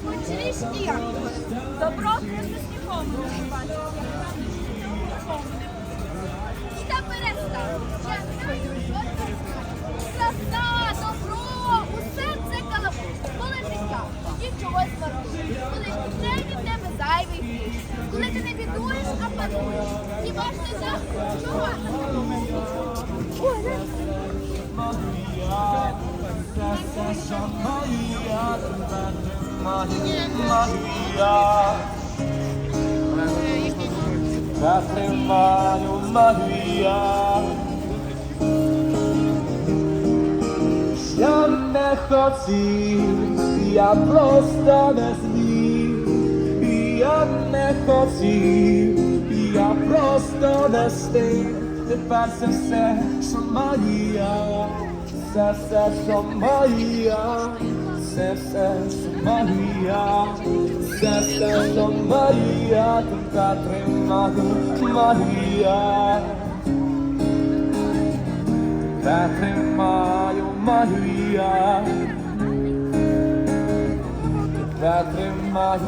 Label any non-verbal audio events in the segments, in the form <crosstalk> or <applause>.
Смачніше. Добро не нікому. І та перестав. Я знаю, що це. Краса, добро, усе це каламбур. Коли життя, тоді чогось вартує. Коли все від тебе зайвий гріх. Коли ти не бідуєш, а пануєш. Хіба ж ти так? Чого? Ой. Я не хотів, я просто не зміг. Я не хотів, я просто не встиг. Тепер це все, що моя, все, все, моя, все, все, моя, все, все, моя, тебе тримаю, Марія. Тебе тримаю, Марія. Тебе тримаю,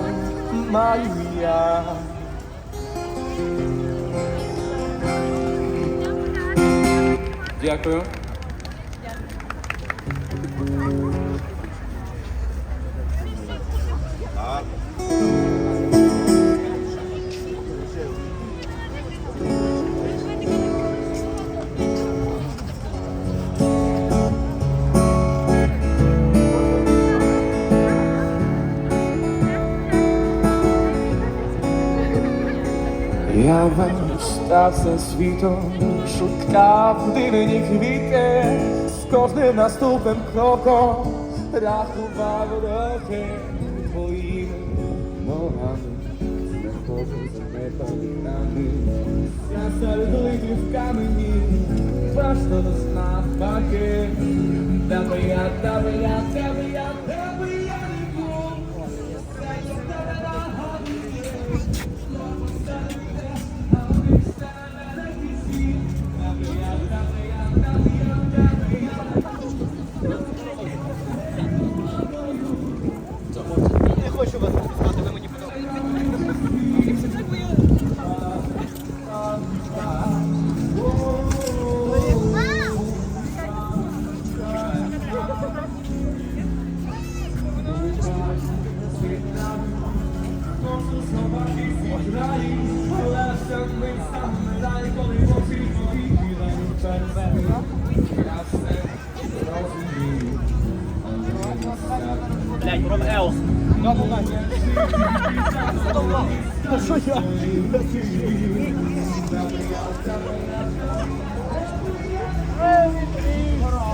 Марія. Дякую. Я весь стався світом, шуткав дивні квіти, з кожним наступним кроком рахував роки твоїми ногами, знаходжу за непам'ятами, я сердити в камені, просто знав баки, де би я, де би я, де би я, де би я не був, Блять, Ром Елс. Та <laughs> що я? Давайте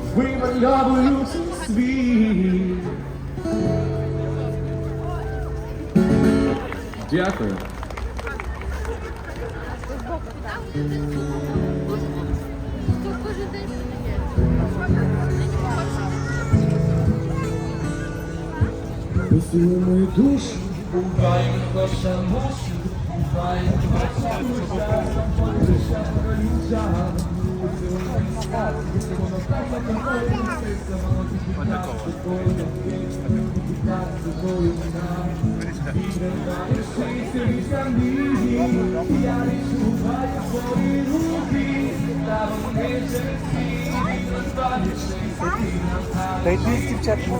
вимальовую світ. Дякую. Посилуй мою душу, буває коша мушу, буває коша муша, душа колюча, They used to check for